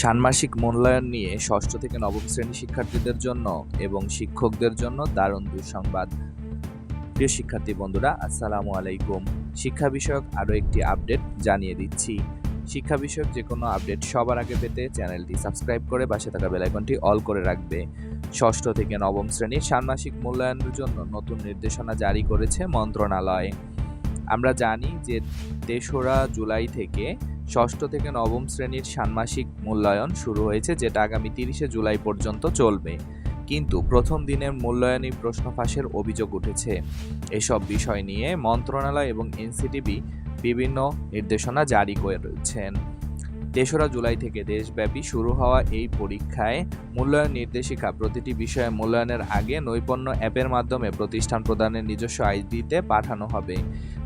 ষান্মাসিক মূল্যায়ন নিয়ে ষষ্ঠ থেকে নবম শ্রেণির শিক্ষার্থীদের জন্য এবং শিক্ষকদের জন্য দারুণ দুঃসংবাদ। প্রিয় শিক্ষার্থী বন্ধুরা, আসসালামু আলাইকুম। শিক্ষা বিষয়ক আরও একটি আপডেট জানিয়ে দিচ্ছি। শিক্ষা বিষয়ক যে কোনো আপডেট সবার আগে পেতে চ্যানেলটি সাবস্ক্রাইব করে পাশে থাকা বেলাইকনটি অল করে রাখবে। ষষ্ঠ থেকে নবম শ্রেণির ষান্মাসিক মূল্যায়নের জন্য নতুন নির্দেশনা জারি করেছে মন্ত্রণালয়। আমরা জানি যে তেসরা জুলাই থেকে ষষ্ঠ থেকে নবম শ্রেণির ষান্মাসিক মূল্যায়ন শুরু হয়েছে, যেটা আগামী তিরিশে জুলাই পর্যন্ত চলবে। কিন্তু প্রথম দিনের মূল্যায়নী প্রশ্ন ফাঁসের অভিযোগ উঠেছে। এসব বিষয় নিয়ে মন্ত্রণালয় এবং এনসিটিবি বিভিন্ন নির্দেশনা জারি করেছেন। তেসরা জুলাই থেকে দেশব্যাপী শুরু হওয়া এই পরীক্ষায় মূল্যায়ন নির্দেশিকা প্রতিটি বিষয়ে মূল্যায়নের আগে নৈপুণ্য অ্যাপের মাধ্যমে প্রতিষ্ঠান প্রদানের নিজস্ব আইডিতে পাঠানো হবে।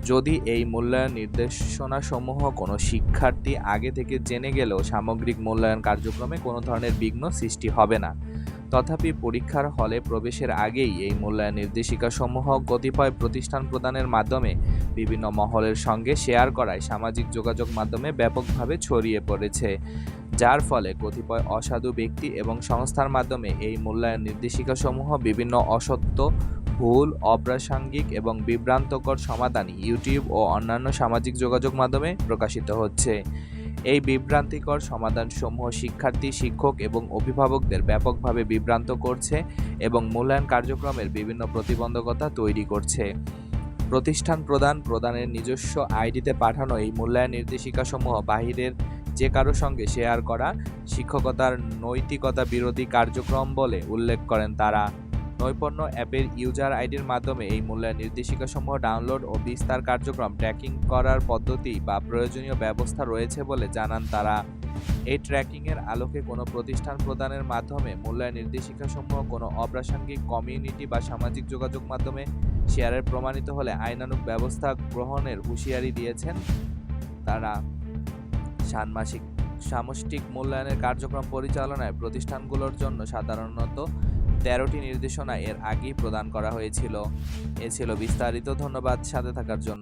যদি এই মূল্যায়ন নির্দেশনাসমূহ কোনো শিক্ষার্থী আগে থেকে জেনে গেলেও সামগ্রিক মূল্যায়ন কার্যক্রমে কোনো ধরনের বিঘ্ন সৃষ্টি হবে না। তথাপি পরীক্ষার হলে প্রবেশের আগেই এই মূল্যায়ন নির্দেশিকাসমূহ কতিপয় প্রতিষ্ঠান প্রদানের মাধ্যমে বিভিন্ন মহলের সঙ্গে শেয়ার করায় সামাজিক যোগাযোগ মাধ্যমে ব্যাপকভাবে ছড়িয়ে পড়েছে, যার ফলে কতিপয় অসাধু ব্যক্তি এবং সংস্থার মাধ্যমে এই মূল্যায়ন নির্দেশিকাসমূহ বিভিন্ন অসত্য ভুল, অপ্রাসঙ্গিক এবং বিভ্রান্তকর সমাধান ইউটিউব ও অন্যান্য সামাজিক যোগাযোগ মাধ্যমে প্রকাশিত হচ্ছে। এই বিভ্রান্তিকর সমাধানসমূহ শিক্ষার্থী, শিক্ষক এবং অভিভাবকদের ব্যাপকভাবে বিভ্রান্ত করছে এবং মূল্যায়ন কার্যক্রমের বিভিন্ন প্রতিবন্ধকতা তৈরি করছে। প্রতিষ্ঠান প্রদান, প্রদানের নিজস্ব আইডিতে পাঠানো এই মূল্যায়ন নির্দেশিকাসমূহ বাহিরের যে কারও সঙ্গে শেয়ার করা, শিক্ষকতার নৈতিকতা বিরোধী কার্যক্রম বলে উল্লেখ করেন তারা। নৈপুণ্য অ্যাপের ইউজার আইডির মাধ্যমে এই মূল্যায়ন নির্দেশিকাসমূহ ডাউনলোড ও বিস্তার কার্যক্রম ট্র্যাকিং করার পদ্ধতি বা প্রয়োজনীয় ব্যবস্থা রয়েছে বলে জানান তারা। এই ট্র্যাকিংয়ের আলোকে কোনো প্রতিষ্ঠান প্রদানের মাধ্যমে মূল্যায়ন নির্দেশিকাসমূহ, কোনো অপ্রাসঙ্গিক কমিউনিটি বা সামাজিক যোগাযোগ মাধ্যমে শেয়ারের প্রমাণিত হলে আইনানুগ ব্যবস্থা গ্রহণের হুঁশিয়ারি দিয়েছেন তারা। ষান্মাসিক সামষ্টিক মূল্যায়নের কার্যক্রম পরিচালনায় প্রতিষ্ঠানগুলোর জন্য সাধারণত তেরোটি নির্দেশনা এর আগেই প্রদান করা হয়েছিল। এ ছিল বিস্তারিত ধন্যবাদ সাথে থাকার জন্য।